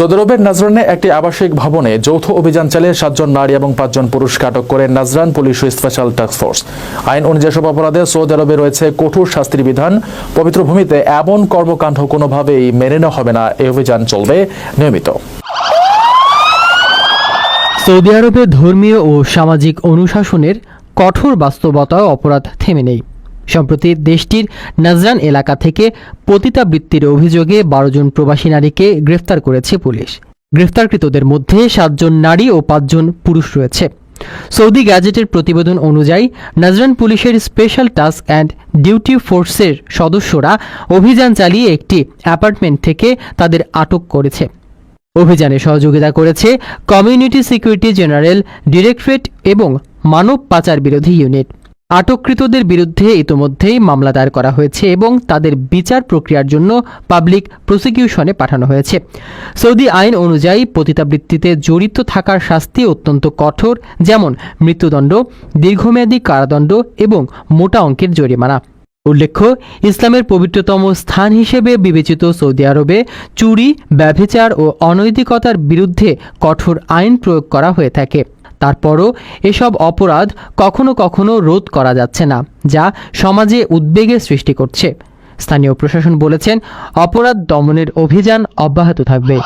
Saudi নাজরানে একটি আবাসিক ভবনে যৌথ অভিযান চালিয়ে সাতজন নারী এবং পাঁচজন পুরুষকে আটক করে Najran police special task force. আইন অনুযায়ী সব অপরাধে সৌদি আরবে রয়েছে কঠোর শাস্তির বিধান। পবিত্র ভূমিতে এমন কর্মকাণ্ড কোনোভাবেই মেনে নেওয়া হবে না, এই অভিযান চলবে নিয়মিত। সৌদি আরবে ধর্মীয় ও সামাজিক অনুশাসনের কঠোর বাস্তবতায় অপরাধ থেমে নেই। সম্প্রতি দেশটির নাজরান এলাকা থেকে পতিতাবৃত্তির অভিযোগে বারো জন প্রবাসী নারীকে গ্রেফতার করেছে পুলিশ। গ্রেফতারকৃতদের মধ্যে সাতজন নারী ও পাঁচজন পুরুষ রয়েছে। সৌদি গ্যাজেটের প্রতিবেদন অনুযায়ী, নাজরান পুলিশের স্পেশাল টাস্ক অ্যান্ড ডিউটি ফোর্সের সদস্যরা অভিযান চালিয়ে একটি অ্যাপার্টমেন্ট থেকে তাদের আটক করেছে। অভিযানে সহযোগিতা করেছে কমিউনিটি সিকিউরিটি জেনারেল, ডিরেক্টরেট এবং মানব পাচার বিরোধী ইউনিট। আটককৃতদের বিরুদ্ধে ইতোমধ্যেই মামলা দায়ের করা হয়েছে এবং তাদের বিচার প্রক্রিয়ার জন্য পাবলিক প্রসিকিউশনে পাঠানো হয়েছে। সৌদি আইন অনুযায়ী পতিতাবৃত্তিতে জড়িত থাকার শাস্তি অত্যন্ত কঠোর, যেমন মৃত্যুদণ্ড, দীর্ঘমেয়াদী কারাদণ্ড এবং মোটা অঙ্কের জরিমানা। উল্লেখ্য, ইসলামের পবিত্রতম স্থান হিসেবে বিবেচিত সৌদি আরবে চুরি, ব্যভিচার ও অনৈতিকতার বিরুদ্ধে কঠোর আইন প্রয়োগ করা হয়ে থাকে। তারপরও এসব অপরাধ কখনো কখনো রোধ করা যাচ্ছে না, যা সমাজে উদ্বেগের সৃষ্টি করছে। স্থানীয় প্রশাসন বলেছেন, অপরাধ দমনের অভিযান অব্যাহত থাকবে।